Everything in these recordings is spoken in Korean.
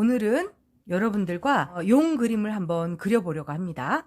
오늘은 여러분들과 어, 용 그림을 한번 그려보려고 합니다.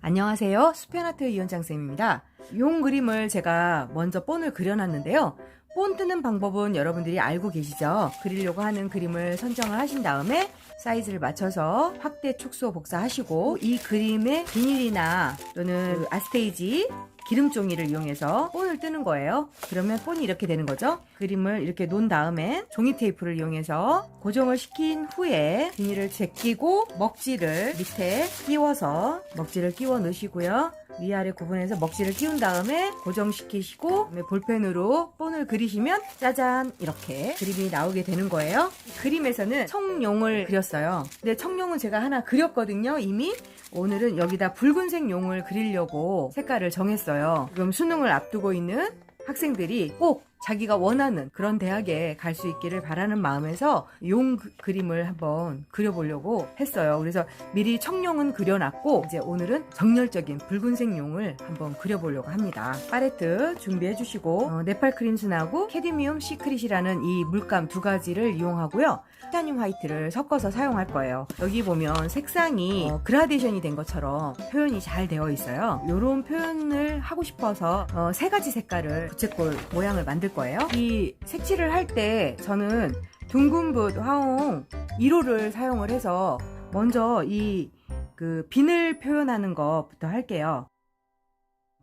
안녕하세요. 수편아트 이현장쌤입니다. 용 그림을 제가 먼저 본을 그려놨는데요. 본 뜨는 방법은 여러분들이 알고 계시죠? 그리려고 하는 그림을 선정을 하신 다음에 사이즈를 맞춰서 확대, 축소, 복사하시고 이 그림의 비닐이나 또는 그 아스테이지 기름 종이를 이용해서 본을 뜨는 거예요. 그러면 본이 이렇게 되는 거죠. 그림을 이렇게 놓은 다음에 종이 테이프를 이용해서 고정을 시킨 후에 비닐을 제끼고 먹지를 밑에 끼워서 먹지를 끼워 넣으시고요. 위아래 구분해서 먹지를 끼운 다음에 고정시키시고 그다음에 볼펜으로 본을 그리시면 짜잔 이렇게 그림이 나오게 되는 거예요. 그림에서는 청룡을 그렸어요. 근데 청룡은 제가 하나 그렸거든요. 이미 오늘은 여기다 붉은색 용을 그리려고 색깔을 정했어요. 지금 수능을 앞두고 있는 학생들이 꼭 자기가 원하는 그런 대학에 갈 수 있기를 바라는 마음에서 용 그- 그림을 한번 그려보려고 했어요. 그래서 미리 청룡은 그려놨고 이제 오늘은 정열적인 붉은색 용을 한번 그려보려고 합니다. 팔레트 준비해 주시고 어, 네팔 크림슨하고 캐디미움 시크릿이라는 이 물감 두 가지를 이용하고요. 티타늄 화이트를 섞어서 사용할 거예요. 여기 보면 색상이 어, 그라데이션이 된 것처럼 표현이 잘 되어 있어요. 이런 표현을 하고 싶어서 어, 세 가지 색깔을 부채꼴 모양을 만들 거예요. 이 색칠을 할 때 저는 둥근붓 화홍 1호를 사용을 해서 먼저 이그 비늘 표현하는 것부터 할게요.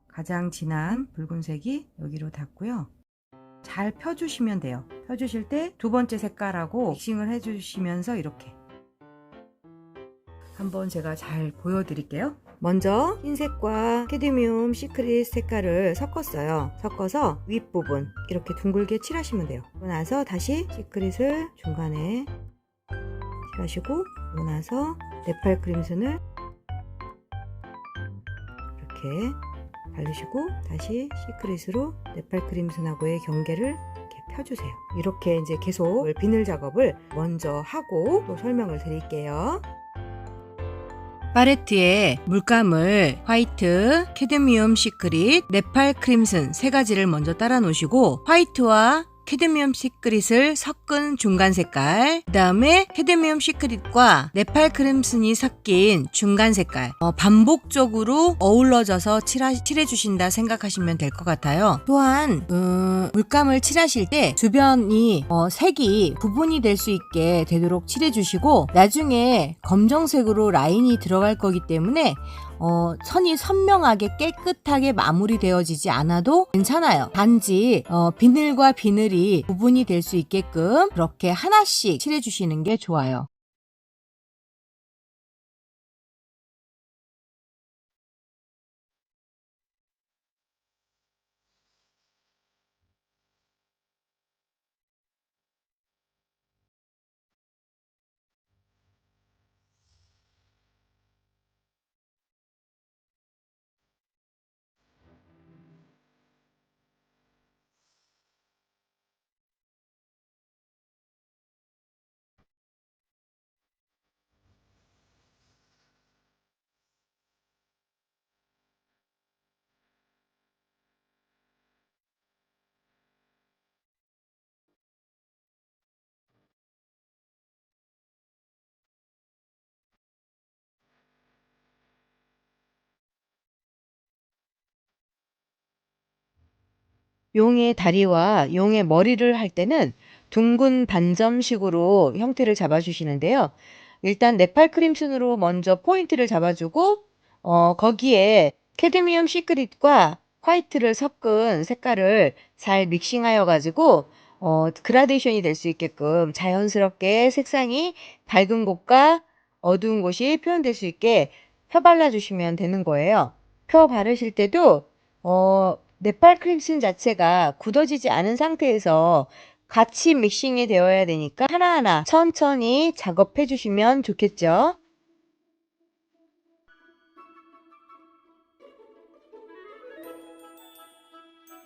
가장 진한 붉은색이 여기로 닿고요. 잘 펴주시면 돼요. 펴주실 때 두 번째 색깔하고 믹싱을 해주시면서 이렇게 한번 제가 잘 보여드릴게요. 먼저 흰색과 캐드미움 시크릿 색깔을 섞었어요. 섞어서 윗부분 이렇게 둥글게 칠하시면 돼요. 그러고 나서 다시 시크릿을 중간에 칠하시고 그러고 나서 네팔 크림슨을 이렇게 바르시고 다시 시크릿으로 네팔 크림슨하고의 경계를 펴주세요. 이렇게 이제 계속 비늘 작업을 먼저 하고 또 설명을 드릴게요. 팔레트에 물감을 화이트, 캐드미움 시크릿, 네팔 크림슨 세 가지를 먼저 따라 놓으시고 화이트와 캐드미움 시크릿을 섞은 중간 색깔, 그 다음에 캐드미움 시크릿과 네팔 크림슨이 섞인 중간 색깔, 어, 반복적으로 어우러져서 칠하, 칠해주신다 생각하시면 될 것 같아요. 또한, 음, 물감을 칠하실 때 주변이 어, 색이 구분이 될 수 있게 되도록 칠해주시고, 나중에 검정색으로 라인이 들어갈 거기 때문에 어, 선이 선명하게 깨끗하게 마무리되어지지 않아도 괜찮아요. 단지 어, 비늘과 비늘이 구분이 될 수 있게끔 그렇게 하나씩 칠해주시는 게 좋아요. 용의 다리와 용의 머리를 할 때는 둥근 반점식으로 형태를 잡아주시는데요. 일단 네팔 크림슨으로 먼저 포인트를 잡아주고 어, 거기에 캐드미움 시크릿과 화이트를 섞은 색깔을 잘 믹싱하여 가지고 어, 그라데이션이 될 수 있게끔 자연스럽게 색상이 밝은 곳과 어두운 곳이 표현될 수 있게 펴 발라주시면 되는 거예요. 펴 바르실 때도 어, 네팔 크림슨 자체가 굳어지지 않은 상태에서 같이 믹싱이 되어야 되니까 하나하나 천천히 작업해 주시면 좋겠죠.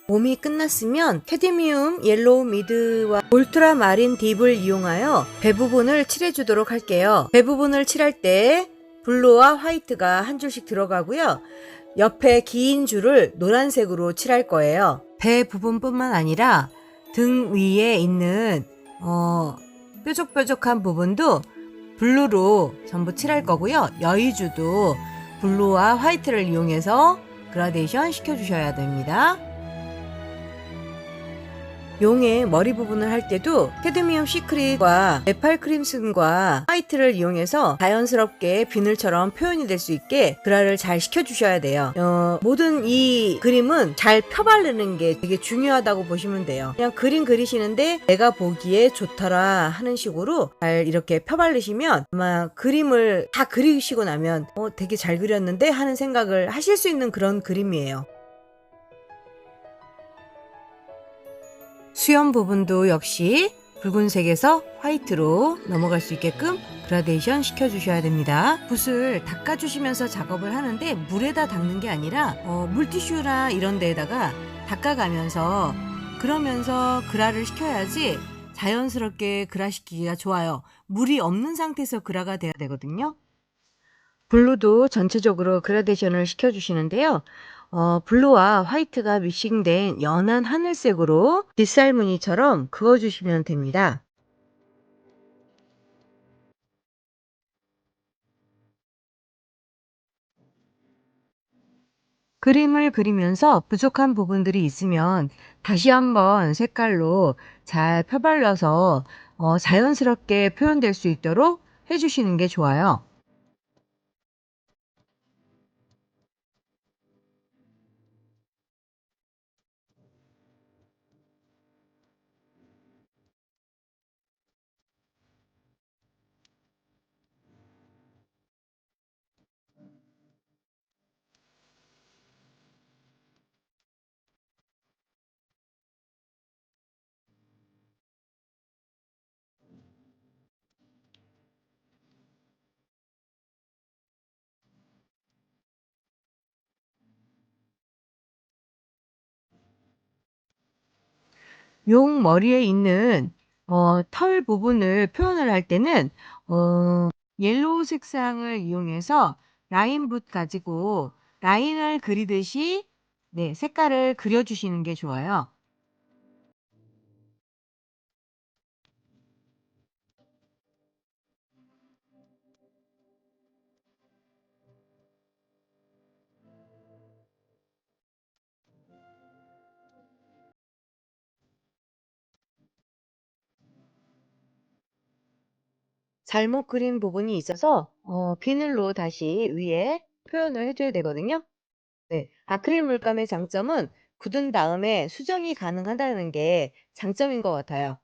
몸이 끝났으면 캐드미움 옐로우 미드와 울트라 마린 딥을 이용하여 배 부분을 칠해주도록 할게요. 배 부분을 칠할 때 블루와 화이트가 한 줄씩 들어가고요. 옆에 긴 줄을 노란색으로 칠할 거예요. 배 부분뿐만 아니라 등 위에 있는 어, 뾰족뾰족한 부분도 블루로 전부 칠할 거고요. 여의주도 블루와 화이트를 이용해서 그라데이션 시켜주셔야 됩니다. 용의 머리 부분을 할 때도 캐드미엄 시크릿과 네팔 크림슨과 화이트를 이용해서 자연스럽게 비늘처럼 표현이 될 수 있게 그라를 잘 시켜주셔야 돼요. 어, 모든 이 그림은 잘 펴바르는 게 되게 중요하다고 보시면 돼요. 그냥 그림 그리시는데 내가 보기에 좋더라 하는 식으로 잘 이렇게 펴바르시면 아마 그림을 다 그리시고 나면 어, 되게 잘 그렸는데 하는 생각을 하실 수 있는 그런 그림이에요. 수염 부분도 역시 붉은색에서 화이트로 넘어갈 수 있게끔 그라데이션 시켜주셔야 됩니다. 붓을 닦아주시면서 작업을 하는데 물에다 닦는 게 아니라 어, 물티슈나 이런 데에다가 닦아가면서 그러면서 그라를 시켜야지 자연스럽게 그라 시키기가 좋아요. 물이 없는 상태에서 그라가 돼야 되거든요. 블루도 전체적으로 그라데이션을 시켜주시는데요. 어, 블루와 화이트가 믹싱된 연한 하늘색으로 빗살 무늬처럼 그어주시면 됩니다. 그림을 그리면서 부족한 부분들이 있으면 다시 한번 색깔로 잘 펴발라서 어, 자연스럽게 표현될 수 있도록 해주시는 게 좋아요. 용 머리에 있는 어, 털 부분을 표현을 할 때는 어, 옐로우 색상을 이용해서 라인붓 가지고 라인을 그리듯이 네, 색깔을 그려주시는 게 좋아요. 잘못 그린 부분이 있어서 어, 비늘로 다시 위에 표현을 해줘야 되거든요. 네, 아크릴 물감의 장점은 굳은 다음에 수정이 가능하다는 게 장점인 것 같아요.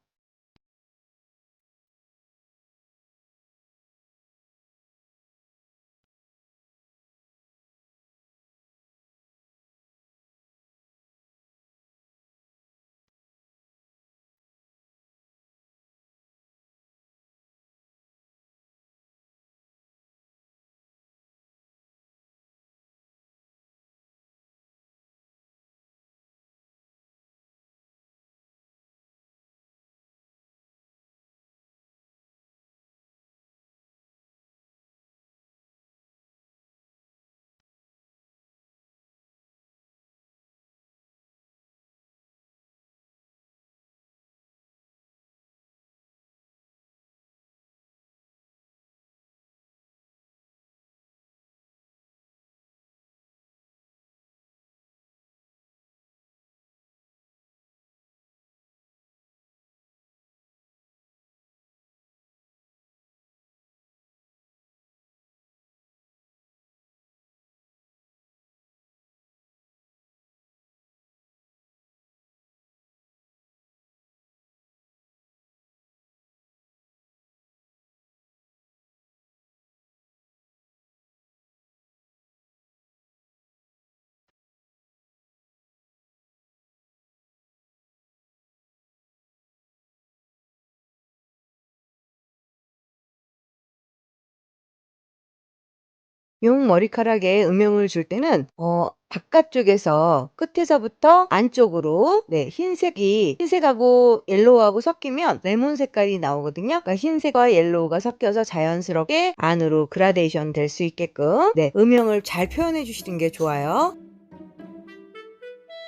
용 머리카락에 음영을 줄 때는 어 바깥쪽에서 끝에서부터 안쪽으로 네 흰색이 흰색하고 옐로우하고 섞이면 레몬 색깔이 나오거든요. 그러니까 흰색과 옐로우가 섞여서 자연스럽게 안으로 그라데이션 될 수 있게끔 네 음영을 잘 표현해 주시는 게 좋아요.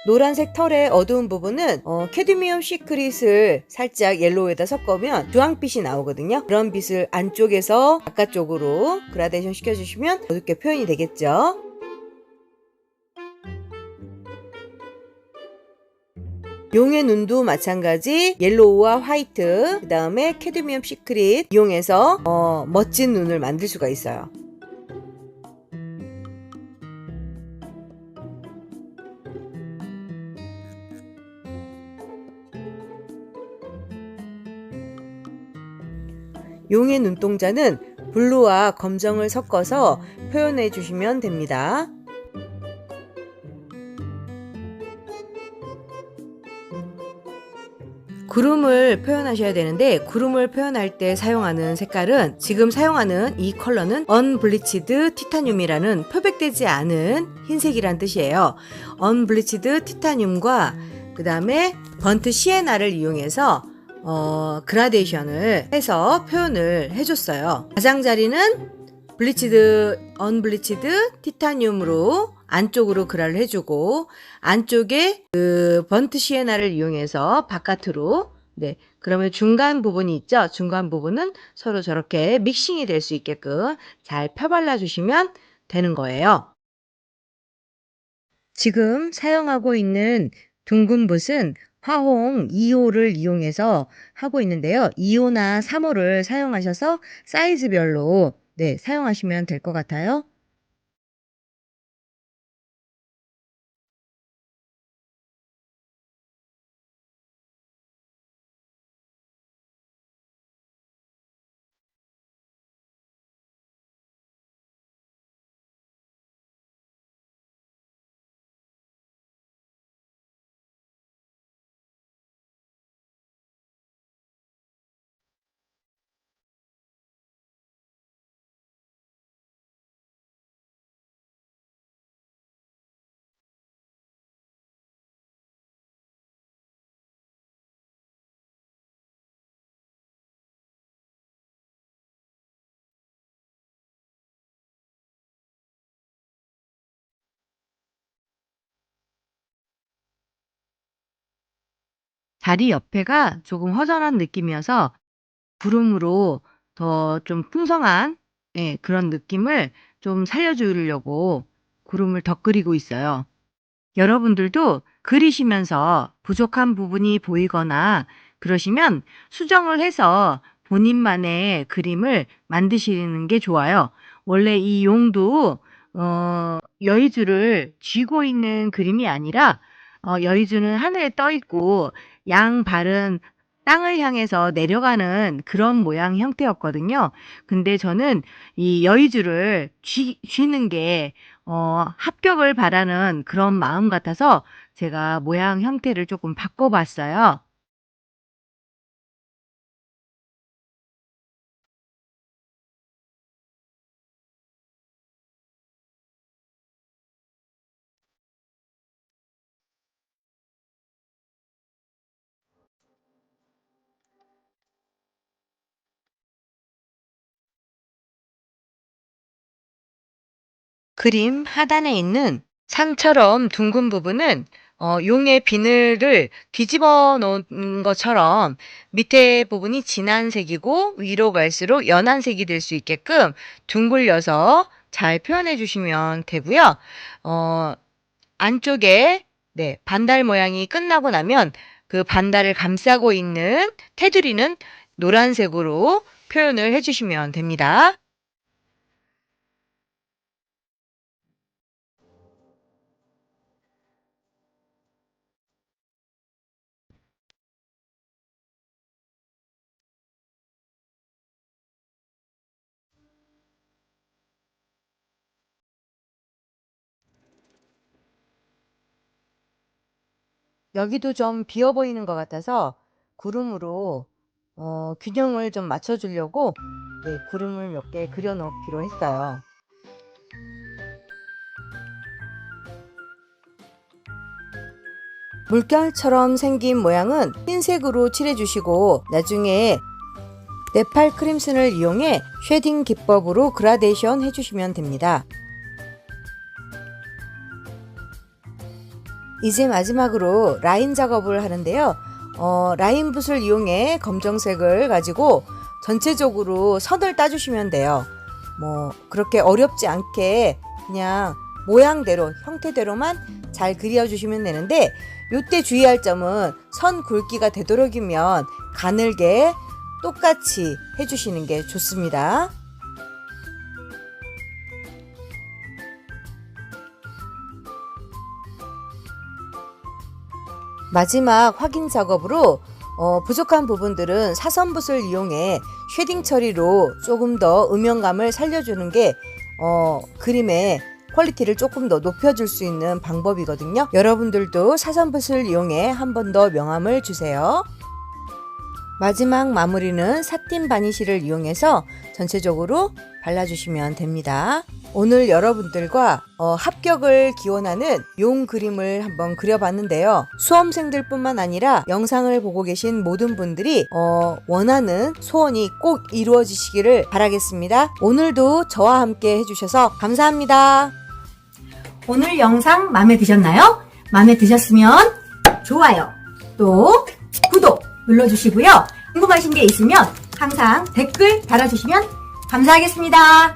노란색 털의 어두운 부분은 어, 캐드미엄 시크릿을 살짝 옐로우에다 섞으면 주황빛이 나오거든요. 그런 빛을 안쪽에서 바깥쪽으로 그라데이션 시켜주시면 어둡게 표현이 되겠죠. 용의 눈도 마찬가지 옐로우와 화이트 그 다음에 캐드미엄 시크릿 이용해서 어, 멋진 눈을 만들 수가 있어요. 용의 눈동자는 블루와 검정을 섞어서 표현해 주시면 됩니다. 구름을 표현하셔야 되는데 구름을 표현할 때 사용하는 색깔은 지금 사용하는 이 컬러는 언블리치드 티타늄이라는 표백되지 않은 흰색이란 뜻이에요. 언블리치드 티타늄과 그 다음에 번트 시에나를 이용해서 어, 그라데이션을 해서 표현을 해줬어요. 가장자리는 블리치드, 언블리치드 티타늄으로 안쪽으로 그라를 해주고 안쪽에 그 번트 시에나를 이용해서 바깥으로 네 그러면 중간 부분이 있죠. 중간 부분은 서로 저렇게 믹싱이 될 수 있게끔 잘 펴발라 주시면 되는 거예요. 지금 사용하고 있는 둥근 붓은 화홍 2호를 이용해서 하고 있는데요. 2호나 3호를 사용하셔서 사이즈별로 네, 사용하시면 될 것 같아요. 다리 옆에가 조금 허전한 느낌이어서 구름으로 더 좀 풍성한 예, 그런 느낌을 좀 살려주려고 구름을 더 그리고 있어요. 여러분들도 그리시면서 부족한 부분이 보이거나 그러시면 수정을 해서 본인만의 그림을 만드시는 게 좋아요. 원래 이 용도 어, 여의주를 쥐고 있는 그림이 아니라 어, 여의주는 하늘에 떠 있고 양 발은 땅을 향해서 내려가는 그런 모양 형태였거든요. 근데 저는 이 여의주를 쥐, 쥐는 게 어, 합격을 바라는 그런 마음 같아서 제가 모양 형태를 조금 바꿔 봤어요. 그림 하단에 있는 상처럼 둥근 부분은 어, 용의 비늘을 뒤집어 놓은 것처럼 밑에 부분이 진한 색이고 위로 갈수록 연한 색이 될 수 있게끔 둥글려서 잘 표현해 주시면 되고요. 어, 안쪽에 네, 반달 모양이 끝나고 나면 그 반달을 감싸고 있는 테두리는 노란색으로 표현을 해 주시면 됩니다. 여기도 좀 비어 보이는 것 같아서 구름으로 어, 균형을 좀 맞춰주려고 네, 구름을 몇 개 그려 넣기로 했어요. 물결처럼 생긴 모양은 흰색으로 칠해주시고 나중에 네팔 크림슨을 이용해 쉐딩 기법으로 그라데이션 해주시면 됩니다. 이제 마지막으로 라인 작업을 하는데요. 어, 라인 붓을 이용해 검정색을 가지고 전체적으로 선을 따주시면 돼요. 뭐 그렇게 어렵지 않게 그냥 모양대로 형태대로만 잘 그려주시면 되는데 이때 주의할 점은 선 굵기가 되도록이면 가늘게 똑같이 해주시는 게 좋습니다. 마지막 확인 작업으로 어, 부족한 부분들은 사선붓을 이용해 쉐딩 처리로 조금 더 음영감을 살려주는 게 어, 그림의 퀄리티를 조금 더 높여줄 수 있는 방법이거든요. 여러분들도 사선붓을 이용해 한 번 더 명암을 주세요. 마지막 마무리는 사틴 바니쉬를 이용해서 전체적으로 발라주시면 됩니다. 오늘 여러분들과 어, 합격을 기원하는 용 그림을 한번 그려봤는데요. 수험생들 뿐만 아니라 영상을 보고 계신 모든 분들이 어, 원하는 소원이 꼭 이루어지시기를 바라겠습니다. 오늘도 저와 함께 해주셔서 감사합니다. 오늘 영상 마음에 드셨나요? 마음에 드셨으면 좋아요, 또 구독 눌러주시고요. 궁금하신 게 있으면 항상 댓글 달아주시면 감사하겠습니다.